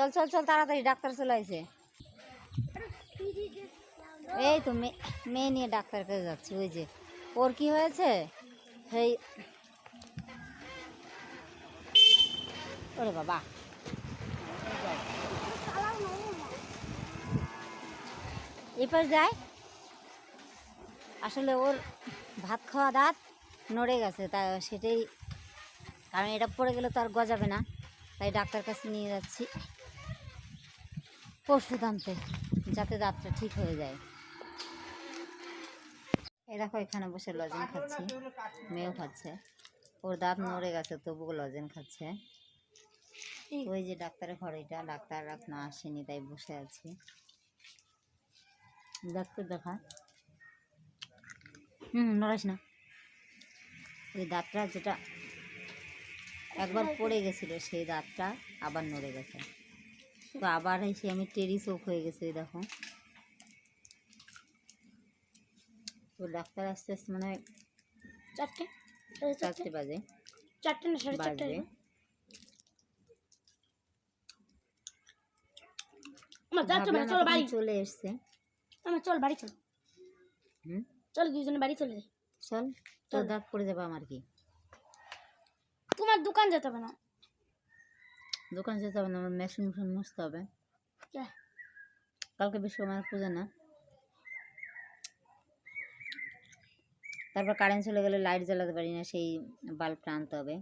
চল চল চল, তাড়াতাড়ি ডাক্তার চলে আসে এই তো মেয়ে নিয়ে ডাক্তার কাছে যাচ্ছি, ওই যে। ওর কি হয়েছে? সেই ওরে বাবা। এপাশ যায়। আসলে ওর ভাত খাওয়া দাঁত নড়ে গেছে, তা সেটাই কারণ এটা পড়ে গেলে তো আর গজাবে না। তাই ডাক্তার কাছে নিয়ে যাচ্ছি। ওষুধ আনতে যাতে দাঁতটা ঠিক হয়ে যায়। এই দেখো এখানে বসে লজেন খাচ্ছি। মেয়েও খাচ্ছে। ওর দাঁত নড়ে গেছে তবুও লজেন খাচ্ছে। ওই যে ডাক্তারের ঘর এটা ডাক্তার এখনও আসেনি তাই বসে আছি। ডাক্তার দেখা। হুম নড়াস না। ওই দাঁতটা যেটা একবার পড়ে গেছিল সেই দাঁতটা আবার নড়ে গেছে। তো আবার এসে আমি টেরি চোখ হয়ে গেছে এই দেখো। তো ডাক্তার আসতে আসতে মানে চারটে চারটে। বাজে। চারটে না সাড়ে চারটে চলো চলে এসছে। আমার চল বাড়ি চল। হুম? চল দুজনে বাড়ি চলে যাই। চল তোর দাঁত পড়ে যাবে আমার কি? তোমার দোকান যেতে হবে না। দোকান যেতে হবে না আমার মেশিন মেশিন মুছতে হবে। কালকে বিশ্বকর্মার পুজো না। তারপর কারেন্ট চলে গেলে লাইট জ্বালাতে পারি না সেই বাল্বটা আনতে হবে।